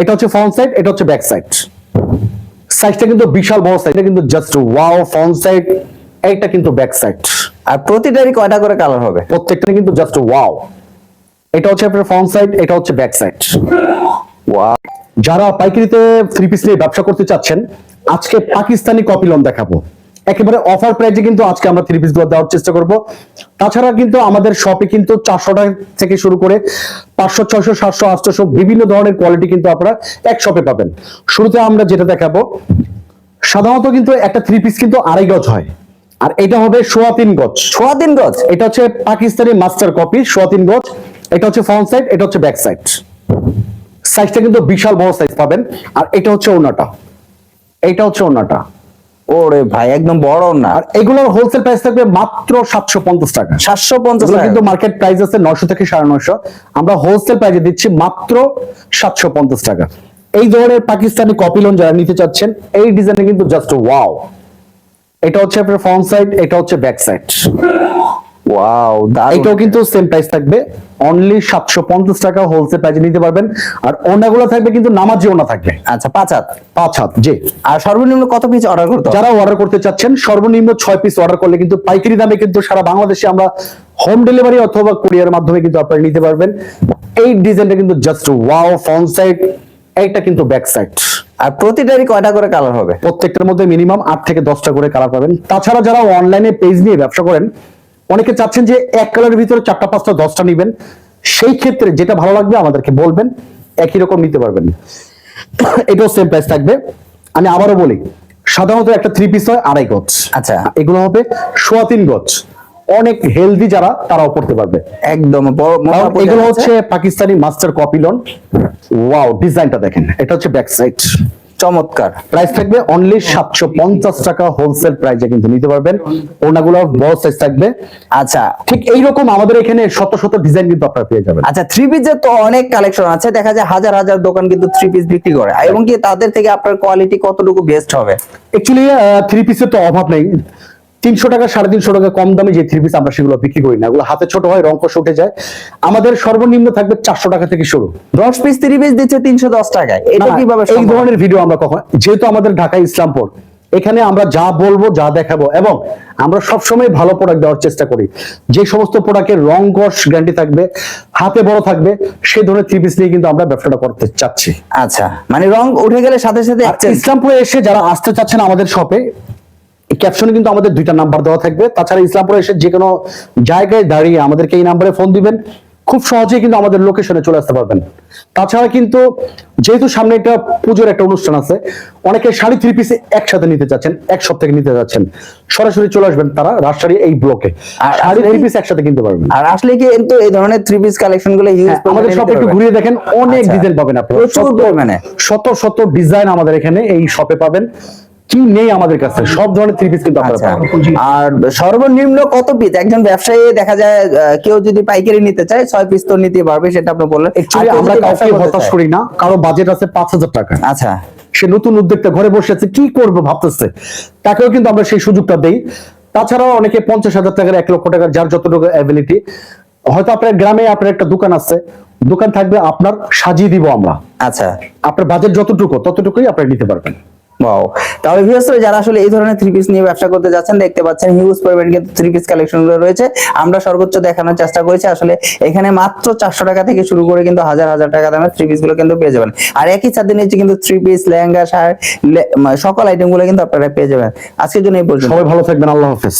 এটা হচ্ছে front side এটা হচ্ছে ব্যাক সাইড সাইজটা কিন্তু বিশাল বড় সাইজ এটা কিন্তু জাস্ট ওয়াও ফ্রন্ট সাইড এটা কিন্তু ব্যাক সাইড আর প্রতিটারই কয়টা করে কালার হবে? প্রত্যেকটা কিন্তু জাস্ট ওয়াও এটা হচ্ছে আপনার ফ্রন্ট সাইড এটা হচ্ছে ব্যাক সাইড ওয়াও যারা পাইকারিতে থ্রি পিস নিয়ে ব্যবসা করতে চাচ্ছেন আজকে পাকিস্তানি কপিলন দেখাবো। একেবারে অফার প্রাইজে কিন্তু আজকে আমরা থ্রি পিসগুলো দেওয়ার চেষ্টা করব। তাছাড়া কিন্তু আমাদের শপে কিন্তু চারশো টাকা থেকে শুরু করে পাঁচশো ছয়শো সাতশো আটশো বিভিন্ন ধরনের কোয়ালিটি কিন্তু আপনারা এক শপে পাবেন। শুরুতে আমরা যেটা দেখাবো সাধারণত কিন্তু একটা থ্রি পিস কিন্তু আড়াই গজ হয়। আর এটা হবে সোয়া তিন গজ। সোয়া তিন গজ? এটা হচ্ছে পাকিস্তানি মাস্টার কপি সোয়া তিন গজ। এটা হচ্ছে ফ্রন্ট সাইড এটা হচ্ছে ব্যাক সাইড সাইজটা কিন্তু বিশাল বড় সাইজ পাবেন। আর এটা হচ্ছে ওনাটা এটা হচ্ছে ওনাটা ওরে ভাই একদম বড় না। আর এগুলোর হোলসেল প্রাইস থাকবে মাত্র সাতশো পঞ্চাশ টাকা। সাতশো পঞ্চাশ এগুলো কিন্তু মার্কেট প্রাইস আছে নশো থেকে সাড়ে নশো আমরা হোলসেল প্রাইসে দিচ্ছি মাত্র সাতশো পঞ্চাশ টাকা। এই ধরনের পাকিস্তানি কপি লোন যারা নিতে চাচ্ছেন এই ডিজাইনে কিন্তু জাস্ট ওয়াও এটা হচ্ছে আপনার ফ্রন্ট সাইড এটা হচ্ছে ব্যাক সাইড ওয়াও এটাও কিন্তু সেম প্রাইস থাকবে। অনলি সাতশো পঞ্চাশ টাকা হোলসেল প্রাইসে নিতে পারবেন। আর ওনাগুলো থাকবে কিন্তু নামাজি ওনা থাকবে। আচ্ছা পাঁচ হাত। পাঁচ হাত জি। আর সর্বনিম্ন কত পিস অর্ডার করতে যারা অর্ডার করতে চাচ্ছেন সর্বনিম্ন ছয় পিস অর্ডার করলে কিন্তু পাইকারি দামে কিন্তু সারা বাংলাদেশে আমরা হোম ডেলিভারি অথবা কুরিয়ার মাধ্যমে কিন্তু আপনারা নিতে পারবেন। এই ডিজাইনটা কিন্তু জাস্ট ওয়াও ফ্রন্ট সাইড এইটা কিন্তু ব্যাক সাইড আর প্রতিটারই কয়টা করে কালার হবে? প্রত্যেকটার মধ্যে মিনিমাম আট থেকে দশটা করে কালার পাবেন। তাছাড়া যারা অনলাইনে পেজ নিয়ে ব্যবসা করেন অনেকে চাচ্ছেন যে এক কালারের ভিতরে চারটা পাঁচটা দশটা নিবেন। সেই ক্ষেত্রে যেটা ভালো লাগবে আমাদেরকে বলবেন একই রকম নিতে পারবেন। এটাও সেম প্রাইস থাকবে। আমি আবারও বলি সাধারণত একটা থ্রি পিস হয় আড়াই গজ। আচ্ছা। এগুলো হবে সোয়া তিন গজ। অনেক হেলদি যারা তারাও পড়তে পারবে। একদম এগুলো হচ্ছে পাকিস্তানি মাস্টার কপিলন ওয়াও ডিজাইনটা দেখেন। এটা হচ্ছে ব্যাক সাইড চমৎকার। প্রাইস থাকবে অনলি সাতশো পঞ্চাশ টাকা হোলসেল প্রাইসে কিন্তু নিতে পারবেন। ওনাগুলো বড় সাইজ থাকবে। আচ্ছা। ঠিক এইরকম আমাদের এখানে শত শত ডিজাইন কিন্তু আপনারা পেয়ে যাবেন। আচ্ছা থ্রি পিসের তো অনেক কালেকশন আছে। দেখা যায় হাজার হাজার দোকান কিন্তু থ্রি পিস বিক্রি করে। এবং কি তাদের থেকে আপনার কোয়ালিটি কতটুকু বেস্ট হবে? অ্যাকচুয়ালি থ্রি পিসের তো অভাব নেই। তিনশো টাকা সাড়ে তিনশো টাকা কম দামে যে থ্রি পিস আমরা সেগুলো বিক্রি করি না। ওগুলো হাতে ছোট হয় রঙ্কশ উঠে যায়। আমাদের সর্বনিম্ন থাকবে চারশো টাকা থেকে শুরু। দশ পিস থ্রি পিস দিচ্ছে তিনশো দশ টাকায়। এটা কীভাবে এই ধরনের ভিডিও আমরা কখন যেহেতু আমাদের ঢাকা ইসলামপুর এখানে আমরা যা বলব যা দেখাবো এবং আমরা সবসময় ভালো প্রোডাক্ট দেওয়ার চেষ্টা করি। যে সমস্ত প্রোডাক্টের রং কস গ্যারান্টি থাকবে হাতে বড় থাকবে সেই ধরনের থ্রি পিস নিয়ে কিন্তু আমরা ব্যবসাটা করতে চাচ্ছি। আচ্ছা মানে রং উঠে গেলে সাথে সাথে। ইসলামপুরে এসে যারা আসতে চাচ্ছেন আমাদের শপে ক্যাপশনে কিন্তু আমাদের দুইটা নাম্বার দেওয়া থাকবে। তাছাড়া ইসলামপুরে এসে যে কোনো জায়গায় দাঁড়িয়ে আমাদেরকে এই নাম্বারে ফোন দিবেন। খুব সহজেই কিন্তু আমাদের লোকেশনে চলে আসতে পারবেন। তাছাড়া কিন্তু যেহেতু সামনে একটা পুজোর একটা অনুষ্ঠান আছে অনেকে শাড়ি থ্রি পিসে একসাথে নিতে চাচ্ছেন এক সপ্তাহে নিতে যাচ্ছেন। সরাসরি চলে আসবেন তারা রাজশাহী এই ব্লকে আর শাড়ি থ্রি পিস একসাথে কিনতে পারবেন। আর আসলে কি কিন্তু এই ধরনের থ্রি পিস কালেকশনগুলো হ্যাঁ, আমাদের শপে একটু ঘুরিয়ে দেখেন অনেক আচ্ছা। ডিজাইন পাবেন আপনারা। প্রচুর পরিমাণে। শত শত ডিজাইন আমাদের এখানে এই শপে পাবেন। কি নেই আমাদের কাছে সব ধরনের থ্রি পিস কিন্তু আপনারা আচ্ছা। পাবেন। আর সর্বনিম্ন কত পিস একজন ব্যবসায়ী দেখা যায় কেউ যদি পাইকারি নিতে চায় ছয় পিস তো নিতে পারবে সেটা আপনি বললেন। আমরা কাউকে হতাশ করি না কারও বাজেট আছে পাঁচ হাজার টাকা। আচ্ছা। সে নতুন উদ্যোক্তা ঘরে বসে আছে কি করব ভাবতেছে? তাকেও কিন্তু আমরা সেই সুযোগটা দেই। তাছাড়াও অনেকে পঞ্চাশ হাজার টাকার এক লক্ষ টাকার যার যতটুকু অ্যাবিলিটি হয়তো আপনার গ্রামে আপনার একটা দোকান আছে। দোকান থাকবে আপনার সাজিয়ে দিব আমরা। আচ্ছা। আপনার বাজেট যতটুকু ততটুকুই আপনারা নিতে পারবেন। ওয়াও তাহলে ভিউয়ার্স যারা আসলে এই ধরনের থ্রি পিস নিয়ে ব্যবসা করতে যাচ্ছেন, দেখতে পাচ্ছেন হিউজ পরিমাণ কিন্তু থ্রি পিস কালেকশনগুলো রয়েছে। আমরা সর্বোচ্চ দেখানোর চেষ্টা করেছি, আসলে এখানে মাত্র চারশো টাকা থেকে শুরু করে কিন্তু হাজার হাজার টাকা দামের থ্রি পিসগুলো কিন্তু পেয়ে যাবেন। আর একই ছাদের নিচে কিন্তু থ্রি পিস লেহেঙ্গা, শার্ট সকল আইটেমগুলো কিন্তু আপনারা পেয়ে যাবেন। আজকের জন্য এই পর্যন্ত। সবাই ভালো থাকবেন, আল্লাহ হাফেজ।